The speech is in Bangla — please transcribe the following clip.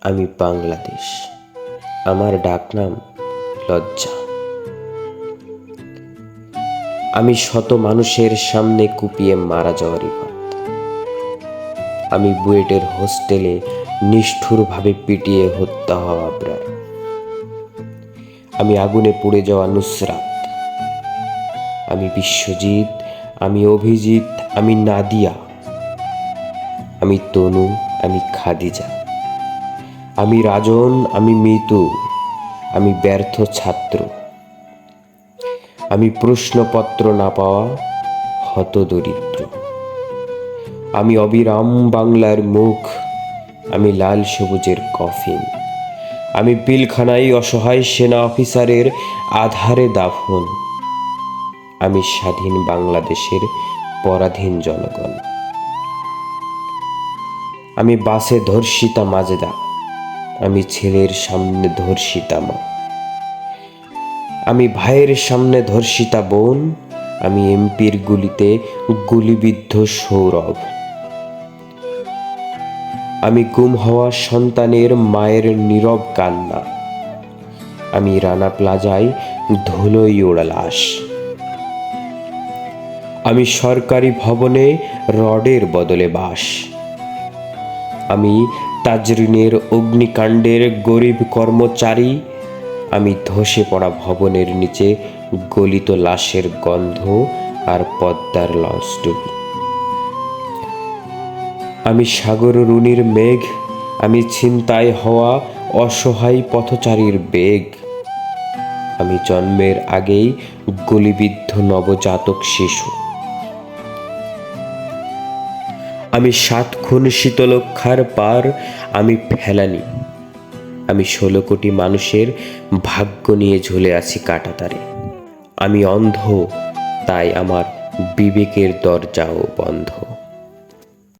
আমি বাংলাদেশ। আমার ডাকনাম লজ্জা। আমি শত মানুষের সামনে কুপিয়ে মারা যাওয়ারই ভাত আমি বুয়েটের হোস্টেলে নিষ্ঠুরভাবে পিটিয়ে হত্যা হওয়া আবরার আমি আগুনে পুড়ে যাওয়া নুসরাত। আমি বিশ্বজিৎ, আমি অভিজিৎ, আমি নাদিয়া। আমি তনু, আমি খাদিজা। আমি রাজন, আমি মিতু আমি ব্যর্থ ছাত্র। আমি প্রশ্নপত্র না পাওয়া হত দরিদ্র। আমি অবিরাম বাংলার মুখ, আমি লাল সবুজের কফিন। আমি পিলখানায় অসহায় সেনা অফিসারের আধারে দাফন। আমি স্বাধীন বাংলাদেশের পরাধীন জনগণ। আমি বাসে ধর্ষিতা মাজেদা। আমি ছেলের সামনে ধর্ষিতা মা। আমি ভাইয়ের সামনে ধর্ষিতা বোন, আমি এমপির গুলিতে গুলিবিদ্ধ সৌরভ। আমি গুম হওয়া সন্তানের মায়ের নীরব কান্না। আমি রানা প্লাজায় ধুলোই ওড়া লাশ আমি সরকারি ভবনে রডের বদলে বাস। আমি তাজরিনের অগ্নিকাণ্ডের গরিব কর্মচারী, আমি ধসে পড়া ভবনের নিচে গলিত লাশের গন্ধ আর পদ্মার লঞ্চ আমি সাগর রুনির মেঘ, আমি ছিনতাই হওয়া অসহায় পথচারীর বেগ। আমি জন্মের আগেই গলিবিদ্ধ নবজাতক শিশু। আমি সাত খুন শীতলক্ষার পার, আমি ফেলানি। আমি ষোলো কোটি মানুষের ভাগ্য নিয়ে ঝুলে আছি কাটাতারে। আমি অন্ধ, তাই আমার বিবেকের দরজাও বন্ধ।